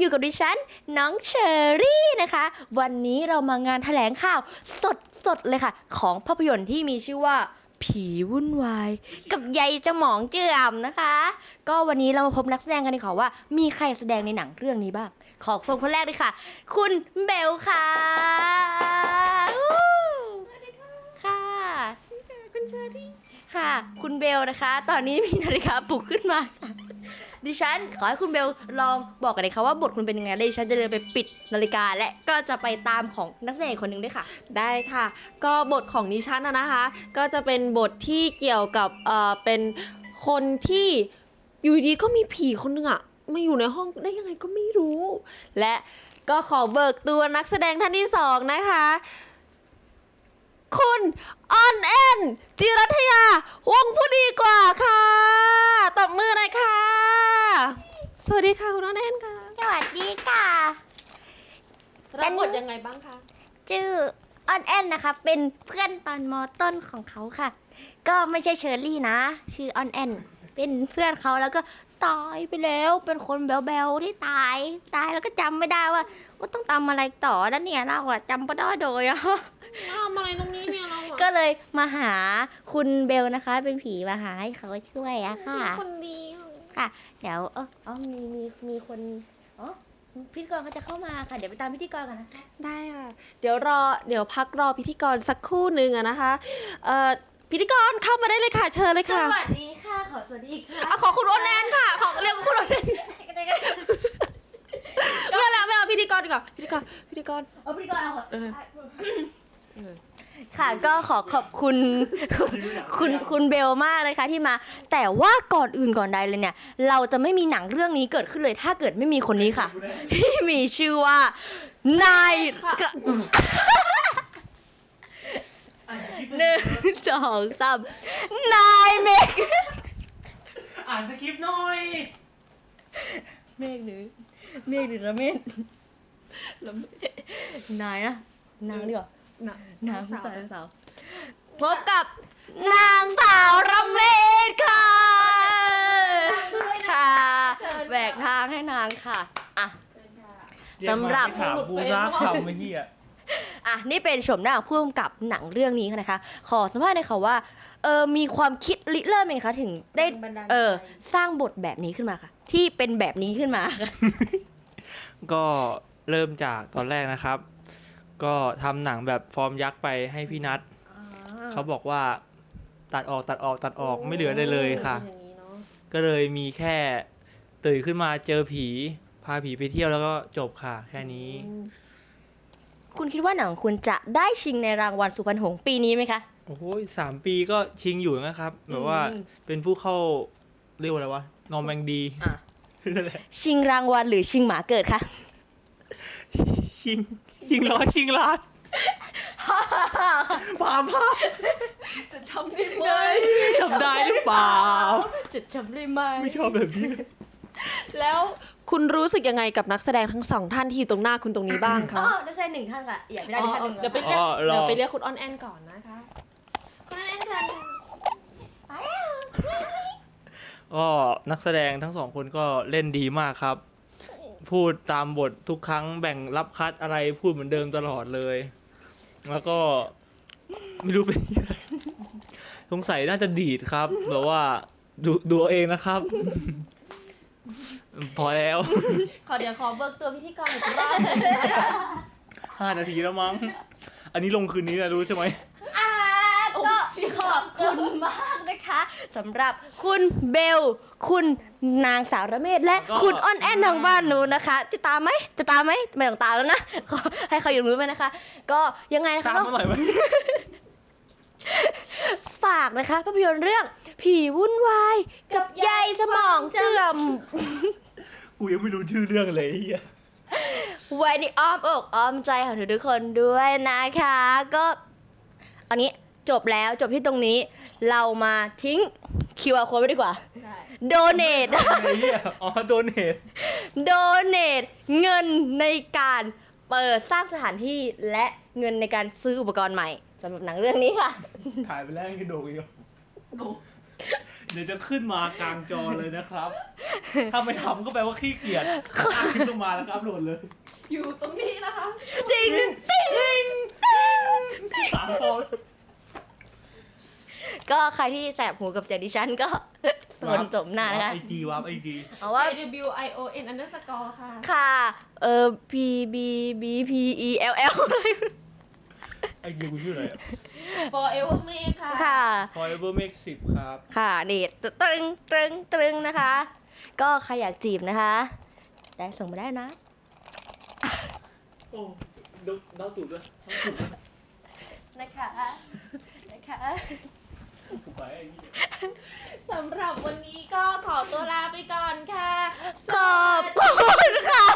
อยู่กับดิฉัน น้องเชอรี่นะคะ วันนี้เรามางานแถลงข่าว สดสดๆเลยค่ะ ของภาพยนตร์ที่มีชื่อว่า ผีวุ่นวาย กับใยสมองเจือมนะคะ ก็วันนี้เรามาพบนักแสดงกันดีกว่าว่า มีใครแสดงในหนังเรื่องนี้บ้าง ขอคนคนแรกเลยค่ะ คุณเบลค่ะอู้ค่ะคุณเชอรี่ค่ะ คุณเบลนะคะ ตอนนี้มีนาฬิกาปลุกขึ้นมาค่ะ ดิฉันขอให้คุณเบลลองบอกกันเลยค่ะว่าบทคุณเป็นยังไงแล้วดิฉันจะเดินไปปิดนาฬิกาและก็จะไปตามของนักแสดงคนหนึ่งด้วยค่ะ ได้ค่ะ ก็บทของดิฉันนะนะคะ ก็จะเป็นบทที่เกี่ยวกับเอ่อเป็นคนที่อยู่ดีๆก็มีผีคนหนึงอะมาอยู่ในห้องได้ยังไงก็ไม่รู้ และก็ขอเบิกตัวนักแสดงท่านที่สองนะคะ คุณออนแอนจิรัทยาวงผู้ดีกว่าค่ะตบมือหน่อยค่ะ สวัสดีค่ะคุณออนแอนค่ะสวัสดีค่ะ รับบทยังไงบ้างคะชื่อออนแอนนะคะ เป็นเพื่อนตอนมอต้นของเขาค่ะ ก็ไม่ใช่เชอรี่นะ ชื่อออนแอน เป็นเพื่อนเขาแล้วก็ตายไปแล้ว เป็นคนแบลๆที่ตาย ตายแล้วก็จำไม่ได้ว่าว่าต้องทำอะไรต่อแล้วเนี่ยเราอะจำไม่ได้เลยอะทำอะไรตรงนี้เนี่ยเราอะก็เลยมาหาคุณเบลนะคะ เป็นผีมาหาให้เขาช่วยอะค่ะ คนดี ค่ะ เดี๋ยวเอออ๋อมีมีมีคนอ๋อพิธีกรเขาจะเข้ามาค่ะ เดี๋ยวไปตามพิธีกรกันนะคะ ได้ค่ะ เดี๋ยวรอ เดี๋ยวพักรอพิธีกรสักครู่หนึ่งอะนะคะเอ่อพิธีกรเข้ามาได้เลยค่ะ เชิญเลยสค่ะวัสดีค่ะ ขอสวัสดีอีกค่ะอะขอคุณโอนแอนค่ะ ขอเรียกคุณโอนแอนไม่เอาแล้วไม่เอาพิธีกรดีกว่าพิธีกรพิธีกร เอาพิธีกรเอาขอเออ ค่ะก็ขอขอบคุณคุณคุณเบลมากเลยค่ะที่มา แต่ว่าก่อนอื่นก่อนใดเลยเนี่ย เราจะไม่มีหนังเรื่องนี้เกิดขึ้นเลย ถ้าเกิดไม่มีคนนี้ค่ะ ที่มีชื่อว่านายกะหนึ่งสองสามนายเมกอ่านสคริปต์หน่อยเมฆหรือเมฆหรือละเมฆนายนะนางดีกว่า นางสาวสาวพบกับนางสาวรำเมศค่ะ ค่ะแบกทางให้นางค่ะอะ สำหรับ ถามบูซ่าข่าวเมื่อกี้อะอะนี่เป็นชมหน้าของผู้กำกับหนังเรื่องนี้นะคะ ขอสัมภาษณ์หน่อยค่ะว่าเออมีความคิดริเริ่มยังไงคะถึงได้เออสร้างบทแบบนี้ขึ้นมาค่ะ ที่เป็นแบบนี้ขึ้นมาค่ะก็เริ่มจากตอนแรกนะครับ ก็ทำหนังแบบฟอร์มยักษ์ไปให้พี่นัทเขาบอกว่าตัดออกตัดออกตัดออกไม่เหลือได้เลยค่ะเป็นอย่างนี้เนอะก็เลยมีแค่ตื่นขึ้นมาเจอผี พาผีไปเที่ยวแล้วก็จบค่ะ แค่นี้ คุณคิดว่าหนังคุณจะได้ชิงในรางวัลสุพรรณหงส์ปีนี้ไหมคะ โอ้โหสามปีก็ชิงอยู่นะครับ แบบว่าเป็นผู้เข้าเรียกว่าอะไรวะ นอมแมงดีอะนั่นแหละชิงรางวัลหรือชิงหมาเกิดคะ ชิง ชิงร้อยชิงล้านปามพาจะทำได้ไหมทำได้หรือเปล่า จะจำได้ไหมไม่ชอบแบบนี้ แล้วคุณรู้สึกยังไงกับนักแสดงทั้งสองท่านที่อยู่ตรงหน้าคุณตรงนี้บ้างอ๋คะอนักแสดงหนึ่งท่านค่ะอยากไม่ได้ท่านหนึ่งเดี๋ยวไปเรียกอ๋อรอเดี๋ยวไปเรียกคุณออนแอนก่อนนะคะคุณออนแอนเชิญค่ะก็นักแสดงทั้งสองคนก็เล่นดีมากครับ พูดตามบททุกครั้งแบ่งรับคัดอะไรพูดเหมือนเดิมตลอดเลย แล้วก็ไม่รู้เป็นยังไงสงสัยน่าจะดีดครับแบบว่าดูดูเอาเองนะครับ พอแล้ว ขอเดี๋ยวขอเบิกตัวพิธีกรอีกรอบหนึ่งห้านาทีแล้วมั้ง อันนี้ลงคืนนี้นะรู้ใช่ไหม อ่าก็ขอบคุณมากนะคะ สำหรับคุณเบล คุณนางสาวระเมศและแล้วก็ คุณอ้อนแอนทางบ้านหนูนะคะจะตามไหมจะตามไหมไม่ต้องตามแล้วนะขอให้เขาอยู่มือไปนะคะ ก็ยังไงนะคะตามมาหน่อยไหม ฝากนะคะภาพยนตร์เรื่องผีวุ่นวาย กับใยสมองเสื่อม กูยังไม่รู้ชื่อเรื่องเลยไอ้เหี้ย ไว้ในอ้อมอกอ้อมใจของทุกคนด้วยนะคะ ก็ อันนี้ จบแล้วจบที่ตรงนี้ เรามาทิ้ง QR code ไว้ดีกว่า donate ไอ้เหี้ยอ๋อโดนเหตุ donate เงินในการเปิดสร้างสถานที่และเงินในการซื้ออุปกรณ์ใหม่สำหรับหนังเรื่องนี้ค่ะ ถ่ายไปแล้วยังกระโดดอีกเหรอเดี๋ยวจะขึ้นมากลางจอเลยนะครับ ถ้าไม่ทำก็แปลว่าขี้เกียจอะขึ้นลงมาแล้วก็อัพโหลดเลย อยู่ตรงนี้นะคะ จริงติ๊ง สามพอ ก็ใครที่แสบหูกับเจดิชันก็สนจมหน้านะคะไอจีวับไอจีเอาว่า W I O N underscore ค่ะ ค่ะ เออ P B B P E L L ไอจีกูชื่ออะไรอะ Forever m a ค่ะ ค่ะ Forever Make 10 ครับ ค่ะนี่ตรึงตรึงตรึงนะคะ ก็ใครอยากจีบนะคะ ได้ส่งมาได้นะ โอ้ดดาวตูดด้วยดาวตูดด้วย นะคะ นะคะกูไปไอ้นี่ สำหรับวันนี้ก็ขอตัวลาไปก่อนค่ะ ขอบคุณค่ะ